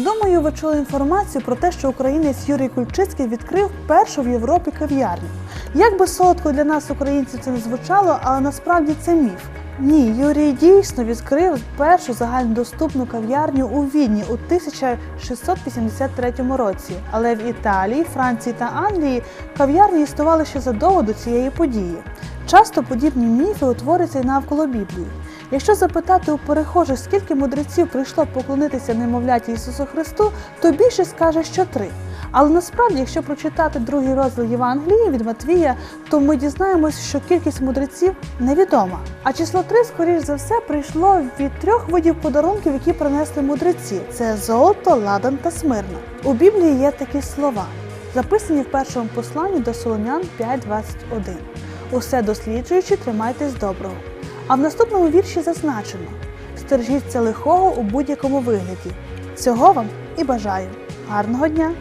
Можливо, ви чули інформацію про те, що українець Юрій Кульчицький відкрив першу в Європі кав'ярню. Як би солодко для нас, українців, це не звучало, але насправді це міф. Ні, Юрій дійсно відкрив першу загальнодоступну кав'ярню у Відні у 1683 році. Але в Італії, Франції та Англії кав'ярні існували ще задовго до цієї події. Часто подібні міфи утворюються й навколо Біблії. Якщо запитати у перехожих, скільки мудреців прийшло поклонитися немовляті Ісусу Христу, то більшість скаже, що три. Але насправді, якщо прочитати другий розділ Євангелії від Матвія, то ми дізнаємось, що кількість мудреців невідома. А число три, скоріш за все, прийшло від трьох видів подарунків, які принесли мудреці: це золото, ладан та смирна. У Біблії є такі слова, записані в першому посланні до Солонян 5.21. Усе досліджуючи, тримайтесь доброго. А в наступному вірші зазначено: стережіться лихого у будь-якому вигляді. Цього вам і бажаю. Гарного дня!